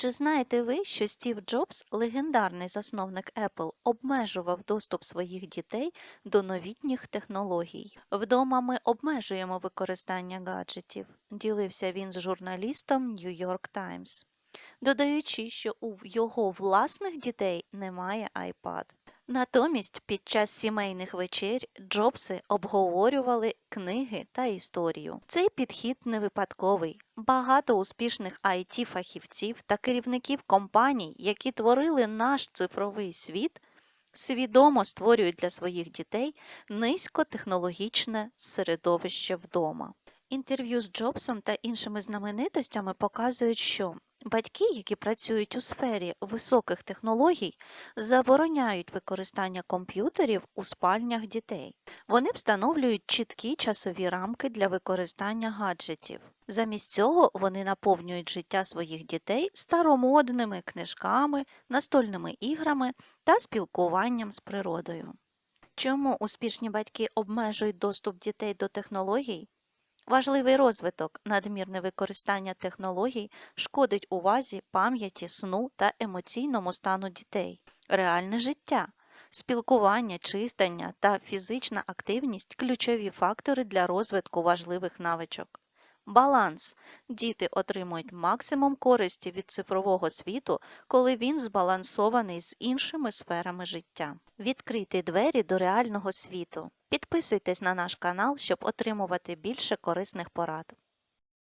Чи знаєте ви, що Стів Джобс, легендарний засновник Apple, обмежував доступ своїх дітей до новітніх технологій? Вдома ми обмежуємо використання гаджетів, ділився він з журналістом New York Times, додаючи, що у його власних дітей немає iPad. Натомість під час сімейних вечер Джобси обговорювали книги та історію. Цей підхід не випадковий. Багато успішних it фахівців та керівників компаній, які творили наш цифровий світ, свідомо створюють для своїх дітей низькотехнологічне середовище вдома. Інтерв'ю з Джобсом та іншими знаменитостями показують, що батьки, які працюють у сфері високих технологій, забороняють використання комп'ютерів у спальнях дітей. Вони встановлюють чіткі часові рамки для використання гаджетів. Замість цього вони наповнюють життя своїх дітей старомодними книжками, настольними іграми та спілкуванням з природою. Чому успішні батьки обмежують доступ дітей до технологій? Важливий розвиток, надмірне використання технологій шкодить увазі, пам'яті, сну та емоційному стану дітей. Реальне життя, спілкування, чистання та фізична активність ключові фактори для розвитку важливих навичок. Баланс. Діти отримують максимум користі від цифрового світу, коли він збалансований з іншими сферами життя. Відкрити двері до реального світу. Підписуйтесь на наш канал, щоб отримувати більше корисних порад.